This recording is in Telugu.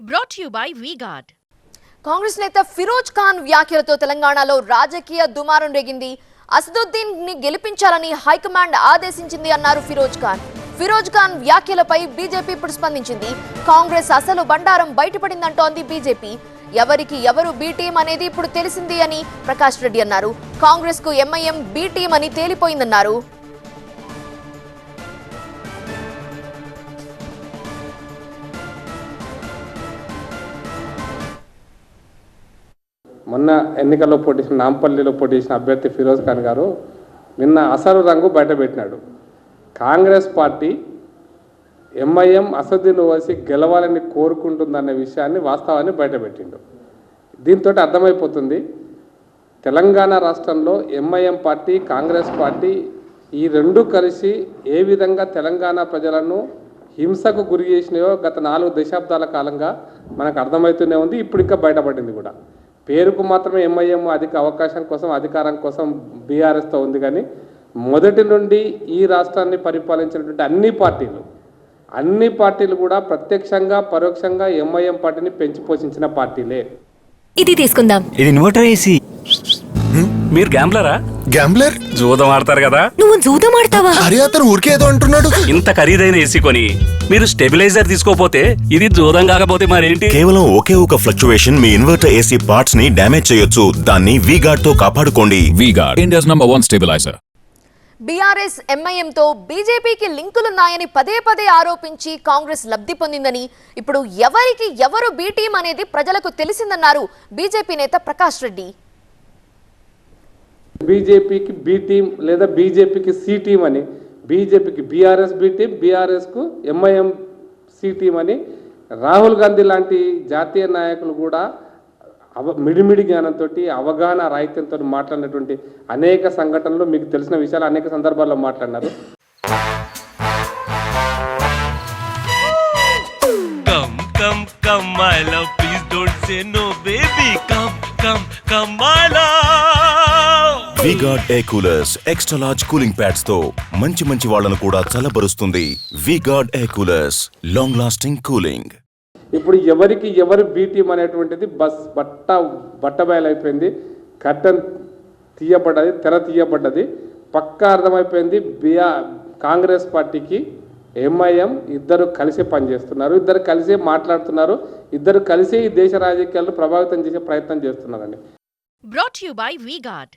Brought you by V Guard Congress నేత ఫిరోజ్ ఖాన్ వ్యాఖ్యలతో తెలంగాణలో రాజకీయ దుమారం రేగింది. అసదుద్దీన్ని గెలిపించాలని హైకమాండ్ ఆదేశించింది అన్నారు ఫిరోజ్ ఖాన్. ఫిరోజ్ ఖాన్ వ్యాఖ్యలపై బీజేపీ ఇప్పుడు స్పందించింది. కాంగ్రెస్ అసలు బండారం బయటపడిందంటోంది బీజేపీ. ఎవరికి ఎవరు బీ టీం అనేది ఇప్పుడు తెలిసింది అని ప్రకాష్ రెడ్డి అన్నారు. కాంగ్రెస్కు ఎంఐఎం బీ టీం అని తేలిపోయిందన్నారు. మొన్న ఎన్నికల్లో పోటీ చేసిన నాంపల్లిలో పోటీ చేసిన అభ్యర్థి ఫిరోజ్ ఖాన్ గారు నిన్న అసలు రంగు బయటపెట్టినాడు కాంగ్రెస్ పార్టీ ఎంఐఎం అసదుద్దీన్ ఓవైసీ గెలవాలని కోరుకుంటుందన్న విషయాన్ని వాస్తవాన్ని బయటపెట్టిండు దీంతో అర్థమైపోతుంది తెలంగాణ రాష్ట్రంలో ఎంఐఎం పార్టీ కాంగ్రెస్ పార్టీ ఈ రెండు కలిసి ఏ విధంగా తెలంగాణ ప్రజలను హింసకు గురి చేసినాయో గత నాలుగు దశాబ్దాల కాలంగా మనకు అర్థమవుతూనే ఉంది ఇప్పుడు ఇంకా బయటపడింది కూడా. పేరుకు మాత్రమే ఎంఐఎం అధిక అవకాశం కోసం అధికారం కోసం బీఆర్ఎస్తో ఉంది కానీ మొదటి నుండి ఈ రాష్ట్రాన్ని పరిపాలించినటువంటి అన్ని పార్టీలు అన్ని పార్టీలు కూడా ప్రత్యక్షంగా పరోక్షంగా ఎంఐఎం పార్టీని పెంచి పోషించిన పార్టీలే. ఇది తీసుకుందాం. ఇది ఇన్వర్టర్ ఏసీ మీరు గ్యాంబ్లరా? గ్యాంబ్లర్? జూదం ఆడతారు కదా. నువ్వు జూదం ఆడతావా? అరే అతను ఊరికే ఏదో అంటున్నాడు. ఇంత ఖరీదైన ఏసీ కొని మీరు స్టెబిలైజర్ తీసుకోపోతే ఇది జూదం కాకపోతే మరేంటి? కేవలం ఒకే ఒక ఫ్లక్చువేషన్ మీ ఇన్వర్టర్ ఏసీ పార్ట్స్ని డ్యామేజ్ చేయొచ్చు. దాన్ని V guard తో కాపాడుకోండి. V-Guard, India's number one stabilizer. BRS ఎంఐఎంతో బీజేపీకి లింకులున్నాయని పదే పదే ఆరోపించి కాంగ్రెస్ లబ్ధి పొందిందని ఇప్పుడు ఎవరికి ఎవరు బీ టీం అనేది ప్రజలకు తెలిసిందన్నారు బీజేపీ నేత ప్రకాష్ రెడ్డి. బీజేపీకి బి టీం లేదా బీజేపీకి సి టీం అని బీజేపీకి బీఆర్ఎస్ బి టీం బీఆర్ఎస్కు ఎంఐఎం సి టీం అని రాహుల్ గాంధీ లాంటి జాతీయ నాయకులు కూడా అవ మిడిమిడి జ్ఞానంతో అవగాహన రాహిత్యంతో మాట్లాడినటువంటి అనేక సంఘటనలు మీకు తెలిసిన విషయాలు అనేక సందర్భాల్లో మాట్లాడినారు Come, come, my love. Please don't say no, baby. Come, come, come, my love. Guard air coolers extra large cooling ప్యాడ్స్తో మంచి మంచి వాళ్ళను కూడా చల్లబరుస్తుంది guard air coolers long lasting cooling ఇప్పుడు ఎవరికి ఎవరు బి టీం అనేటువంటిది బస్ బట్ట బట్టబయలైపోయింది కట్టన్ తీయబడ్డది తెర తీయబడ్డది. పక్కా అర్థమైపోయింది. బిఆ కాంగ్రెస్ పార్టీకి ఎంఐఎం ఇద్దరు కలిసి పనిచేస్తున్నారు ఇద్దరు కలిసి మాట్లాడుతున్నారు. ఇద్దరు కలిసి ఈ దేశ రాజకీయాలను ప్రభావితం చేసే ప్రయత్నం చేస్తున్నారండి. You by VGuard.